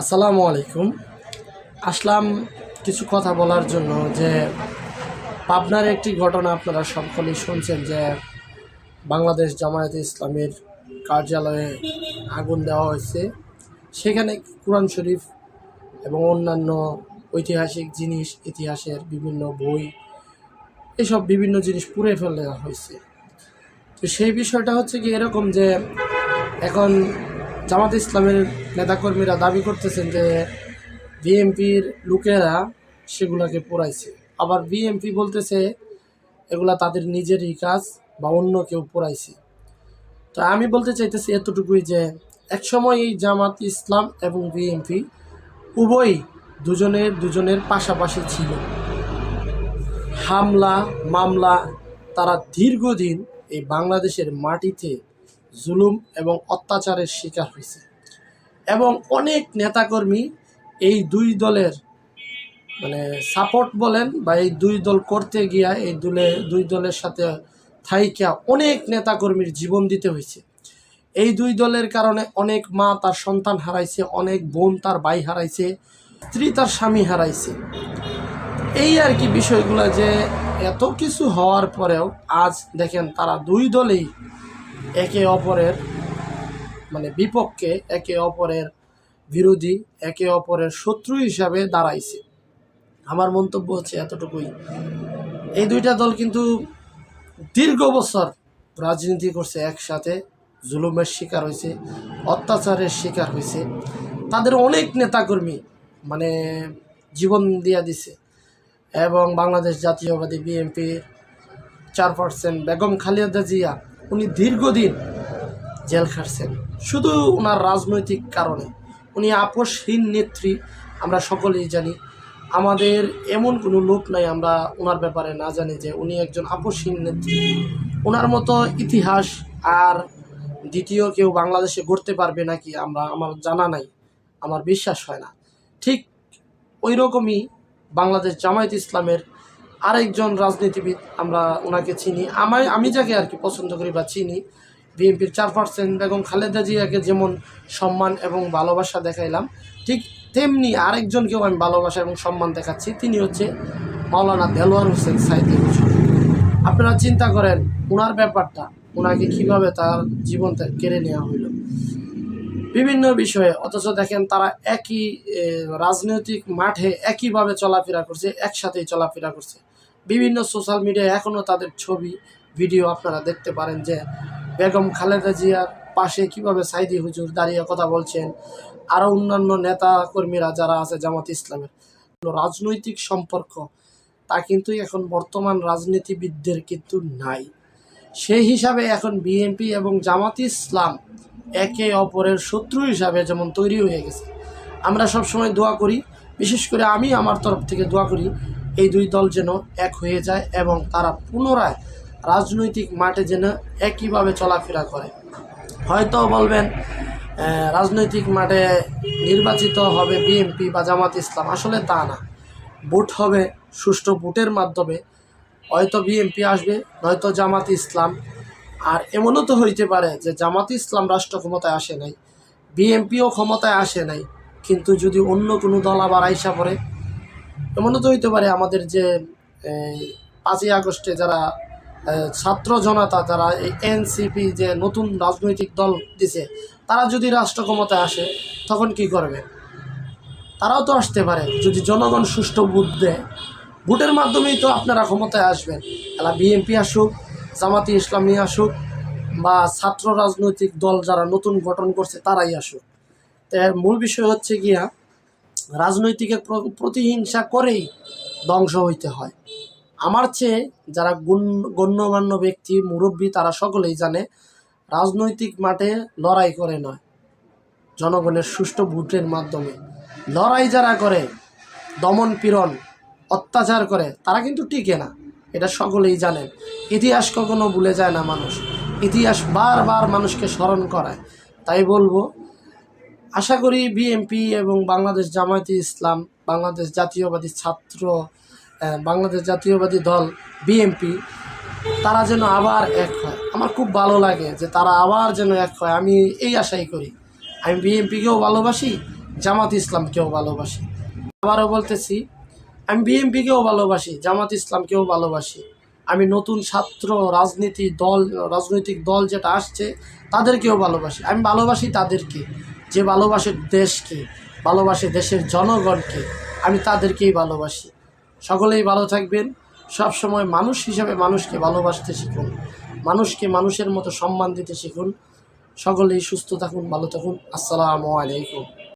আসসালামু আলাইকুম। আসলাম কিছু কথা বলার জন্য যে, পাবনার একটি ঘটনা আপনারা সকলেই শুনছেন যে, বাংলাদেশ জামায়াতে ইসলামের কার্যালয়ে আগুন দেওয়া হয়েছে। সেখানে কোরআন শরীফ এবং অন্যান্য ঐতিহাসিক জিনিস, ইতিহাসের বিভিন্ন বই, এসব বিভিন্ন জিনিস পুড়ে ফেলে দেওয়া হয়েছে। তো সেই বিষয়টা হচ্ছে কি এরকম যে, এখন জামাত ইসলামের নেতাকর্মীরা দাবি করতেছেন যে বিএমপির লোকেরা সেগুলোকে পোড়াইছে। আবার বিএমপি বলতেছে, এগুলা তাদের নিজেরই কাজ বা অন্য কেউ পোড়াইছে। তো আমি বলতে চাইতেছি এতটুকুই যে একসময় এই জামাত ইসলাম এবং বিএমপি উভয়ই দুজনের দুজনের পাশাপাশি ছিল। হামলা, মামলা, তারা দীর্ঘদিন এই বাংলাদেশের মাটিতে জুলুম এবং অত্যাচারের শিকার হয়েছে। এবং অনেক নেতাকর্মী এই দুই দলের মানে সাপোর্ট বলেন বা এই দুই দল করতে গিয়া এই দলে, দুই দলের সাথে থাইকা অনেক নেতাকর্মীর জীবন দিতে হয়েছে। এই দুই দলের কারণে অনেক মা তার সন্তান হারাইছে, অনেক বোন তার ভাই হারাইছে, স্ত্রী তার স্বামী হারাইছে। এই আর কি বিষয়গুলো যে এত কিছু হওয়ার পরেও আজ দেখেন তারা দুই দলেই একে অপরের মানে বিপক্ষে একে অপরের বিরোধী, একে অপরের শত্রু হিসাবে দাঁড়াইছে। আমার মন্তব্য হচ্ছে এতটুকুই। এই দুইটা দল কিন্তু দীর্ঘ বছর রাজনীতি করছে একসাথে, জুলুমের শিকার হয়েছে, অত্যাচারের শিকার হয়েছে। তাদের অনেক নেতাকর্মী মানে জীবন দিয়া দিছে। এবং বাংলাদেশ জাতীয়বাদী বিএনপির পার্সেন্ট বেগম খালেদা জিয়া উনি দীর্ঘদিন জেল খাটছেন। শুধু ওনার রাজনৈতিক কারণে। উনি আপোষহীন নেত্রী, আমরা সকলেই জানি। আমাদের এমন কোনো লোক নাই আমরা ওনার ব্যাপারে না জানি যে উনি একজন আপোষহীন নেত্রী। ওনার মতো ইতিহাস আর দ্বিতীয় কেউ বাংলাদেশে গড়তে পারবে নাকি আমরা, আমার জানা নাই, আমার বিশ্বাস হয় না। ঠিক ওই রকমই বাংলাদেশ জামায়াত ইসলামের আরেকজন রাজনীতিবিদ আমরা ওনাকে চিনি। আমায় আমি যাকে আর কি পছন্দ করি বা চিনি, বিএনপির চেয়ারপারসন বেগম খালেদা জিয়াকে যেমন সম্মান এবং ভালোবাসা দেখাইলাম, ঠিক তেমনি আরেকজনকেও আমি ভালোবাসা এবং সম্মান দেখাচ্ছি, তিনি হচ্ছে মাওলানা দেলোয়ার হোসেন সাইদি আপনারা চিন্তা করেন ওনার ব্যাপারটা ওনাকে কীভাবে তার জীবনটা কেড়ে নেওয়া হইল। বিভিন্ন বিষয়ে, অথচ দেখেন তারা একই রাজনৈতিক মাঠে একইভাবে চলাফেরা করছে, একসাথেই চলাফেরা করছে। বিভিন্ন সোশ্যাল মিডিয়ায় এখনও তাদের ছবি ভিডিও আপনারা দেখতে পারেন যে বেগম খালেদা জিয়ার পাশে কীভাবে সাইদি হুজুর দাঁড়িয়ে কথা বলছেন আরও অন্যান্য নেতা কর্মীরা যারা আছে জামাত ইসলামের। রাজনৈতিক সম্পর্ক, তা কিন্তু এখন বর্তমান রাজনীতিবিদদের কিন্তু নাই। সেই হিসাবে এখন বিএনপি এবং জামাত ইসলাম একে অপরের শত্রু হিসাবে যেমন তৈরি হয়ে গেছে। আমরা সব সময় দোয়া করি, বিশেষ করে আমি আমার তরফ থেকে দোয়া করি এই দুই দল যেন এক হয়ে যায় এবং তারা পুনরায় রাজনৈতিক মাঠে যেন একইভাবে চলাফেরা করে। হয়তো বলবেন রাজনৈতিক মাঠে নির্বাচিত হবে বিএনপি বা জামাত ইসলাম। আসলে তা না। ভোট হবে সুষ্ঠু ভোটের মাধ্যমে। হয়তো বিএনপি আসবে, নয়তো জামাত ইসলাম। আর এমনও তো হইতে পারে যে জামাত ইসলাম রাষ্ট্র ক্ষমতায় আসে নাই, বিএনপিও ক্ষমতায় আসে নাই। কিন্তু যদি অন্য কোনো দল আবার আইসা পড়ে এমনও তো হইতে পারে আমাদের যে পাঁচই আগস্টে যারা ছাত্র জনতা, যারা এই এনসিপি যে নতুন রাজনৈতিক দল দিছে, তারা যদি রাষ্ট্র ক্ষমতায় আসে, তখন কি করবে? তারাও তো আসতে পারে। যদি জনগণ সুষ্ঠু ভোট দেয়, ভোটের মাধ্যমেই তো আপনারা ক্ষমতায় আসবেন। এলা বিএনপি আসুক, জামাতি ইসলামী আসুক, বা ছাত্র রাজনৈতিক দল যারা নতুন গঠন করছে, তারাই আসুক। তো মূল বিষয় হচ্ছে গিয়া রাজনৈতিকের প্র- প্রতিহিংসা করেই ধ্বংস হইতে হয়। আমার চেয়ে যারা গণ্যমান্য ব্যক্তি, মুরব্বী, তারা সকলেই জানে, রাজনৈতিক মাঠে লড়াই করে নয়। জনগণের সুষ্ঠু ভোটের মাধ্যমে। লড়াই যারা করে, দমন পীড়ন, অত্যাচার করে, তারা কিন্তু টিকে না। এটা সকলেই জানেন ইতিহাস কখনো ভুলে যায় না মানুষ। ইতিহাস বারবার মানুষকে স্মরণ করায়। তাই বলব আশা করি বিএনপি এবং বাংলাদেশ জামায়াতে ইসলাম, বাংলাদেশ জাতীয়বাদী ছাত্র বাংলাদেশ জাতীয়বাদী দল বিএনপি তারা যেন আবার এক হয়। আমার খুব ভালো লাগে যে তারা আবার যেন এক হয়। আমি এই আশাই করি। আমি বিএনপিকেও ভালোবাসি, জামাত ইসলামকেও ভালোবাসি। আবারও বলতেছি, আমি বিএনপিকেও ভালোবাসি, জামাত ইসলামকেও ভালোবাসি। আমি নতুন ছাত্র, রাজনীতি দল, রাজনৈতিক দল যেটা আসছে, তাদেরকেও ভালোবাসি। আমি ভালোবাসি তাদেরকে। যে ভালোবাসে দেশকে ভালোবাসে দেশের জনগণকে আমি তাদেরকেই ভালোবাসি। সকলেই ভালো থাকবেন। সব সময় মানুষ হিসাবে মানুষকে ভালোবাসতে শিখুন। মানুষকে মানুষের মতো সম্মান দিতে শিখুন। সকলেই সুস্থ থাকুন, ভালো থাকুন। আসসালামু আলাইকুম।